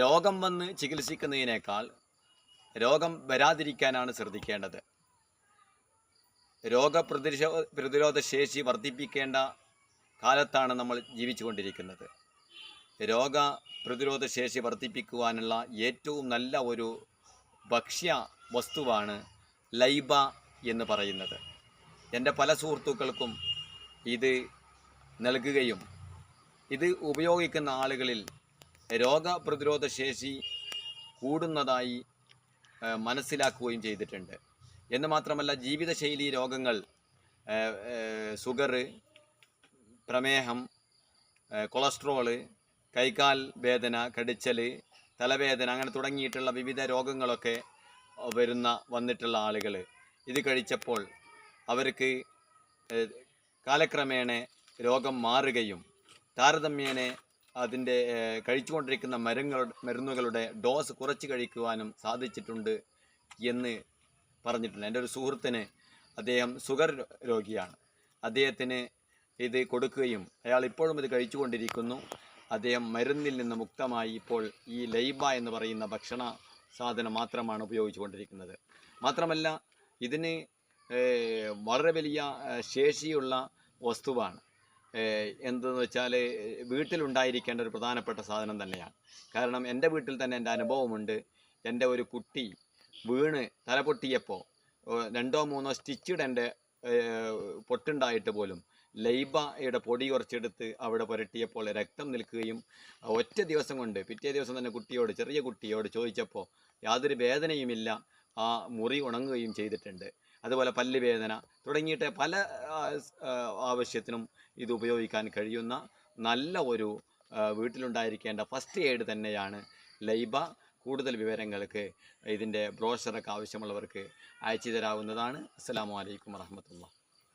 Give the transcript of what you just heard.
രോഗം വന്ന് ചികിത്സിക്കുന്നതിനേക്കാൾ രോഗം വരാതിരിക്കാനാണ് ശ്രദ്ധിക്കേണ്ടത്. രോഗപ്രതിരോധ പ്രതിരോധ ശേഷി വർദ്ധിപ്പിക്കേണ്ട കാലത്താണ് നമ്മൾ ജീവിച്ചുകൊണ്ടിരിക്കുന്നത്. രോഗ പ്രതിരോധ ശേഷി വർദ്ധിപ്പിക്കുവാനുള്ള ഏറ്റവും നല്ല ഒരു ഭക്ഷ്യ വസ്തുവാണ് ലൈബ എന്ന് പറയുന്നത്. എന്റെ പല സുഹൃത്തുക്കൾക്കും ഇത് നൽകുകയും ഇത് ഉപയോഗിക്കുന്ന ആളുകളിൽ രോഗപ്രതിരോധ ശേഷി കൂടുന്നതായി മനസ്സിലാക്കുകയും ചെയ്തിട്ടുണ്ട്. എന്ന് മാത്രമല്ല ജീവിതശൈലി രോഗങ്ങൾ ഷുഗർ പ്രമേഹം കൊളസ്ട്രോൾ കൈകാൽ വേദന കടിച്ചൽ തലവേദന അങ്ങനെ തുടങ്ങിയിട്ടുള്ള വിവിധ രോഗങ്ങളൊക്കെ വരുന്ന വന്നിട്ടുള്ള ആളുകൾ ഇത് കഴിച്ചപ്പോൾ അവർക്ക് കാലക്രമേണ രോഗം മാറുകയും താരതമ്യേന അതിന്റെ കഴിച്ചുകൊണ്ടിരിക്കുന്ന മരുന്നുകളുടെ മരുന്നുകളുടെ ഡോസ് കുറച്ച് കഴിക്കുവാനും സാധിച്ചിട്ടുണ്ട് എന്ന് പറഞ്ഞിട്ടുണ്ട്. എന്റെ ഒരു സുഹൃത്തിന് അദ്ദേഹം ഷുഗർ രോഗിയാണ്. അദ്ദേഹത്തിന് ഇത് കൊടുക്കുകയും അയാൾ ഇപ്പോഴും ഇത് കഴിച്ചുകൊണ്ടിരിക്കുന്നു. അദ്ദേഹം മരുന്നിൽ നിന്ന് മുക്തമായി ഇപ്പോൾ ഈ ലൈബ എന്ന് പറയുന്ന ഭക്ഷണ സാധനം മാത്രമാണ് ഉപയോഗിച്ചുകൊണ്ടിരിക്കുന്നത്. മാത്രമല്ല ഇതിന് വളരെ വലിയ ശേഷിയുള്ള വസ്തുവാണ്. എന്തെന്ന് വെച്ചാൽ വീട്ടിലുണ്ടായിരിക്കേണ്ട ഒരു പ്രധാനപ്പെട്ട സാധനം തന്നെയാണ്. കാരണം എന്റെ വീട്ടിൽ തന്നെ എന്റെ അനുഭവമുണ്ട്. എന്റെ ഒരു കുട്ടി വീണ് തല പൊട്ടിയപ്പോൾ രണ്ടോ മൂന്നോ സ്റ്റിച്ചിടെ എന്റെ പൊട്ടുണ്ടായിട്ട് പോലും ലൈബയുടെ പൊടി കുറച്ചെടുത്ത് അവിടെ പുരട്ടിയപ്പോൾ രക്തം നിൽക്കുകയും ഒറ്റ ദിവസം കൊണ്ട് പിറ്റേ ദിവസം തന്നെ കുട്ടിയോട് ചെറിയ കുട്ടിയോട് ചോദിച്ചപ്പോൾ യാതൊരു വേദനയുമില്ല. ആ മുറി ഉണങ്ങുകയും ചെയ്തിട്ടുണ്ട്. അതുപോലെ പല്ലുവേദന തുടങ്ങിയിട്ട് പല ആവശ്യത്തിനും ഇത് ഉപയോഗിക്കാൻ കഴിയുന്ന നല്ല ഒരു വീട്ടിലുണ്ടായിരിക്കേണ്ട ഫസ്റ്റ് എയ്ഡ് തന്നെയാണ് ലൈബ. കൂടുതൽ വിവരങ്ങൾക്ക് ഇതിന്റെ ബ്രോഷറൊക്കെ ആവശ്യമുള്ളവർക്ക് അയച്ചു തരാവുന്നതാണ്. അസ്സാം വലൈക്കും വർഹമത്തുള്ള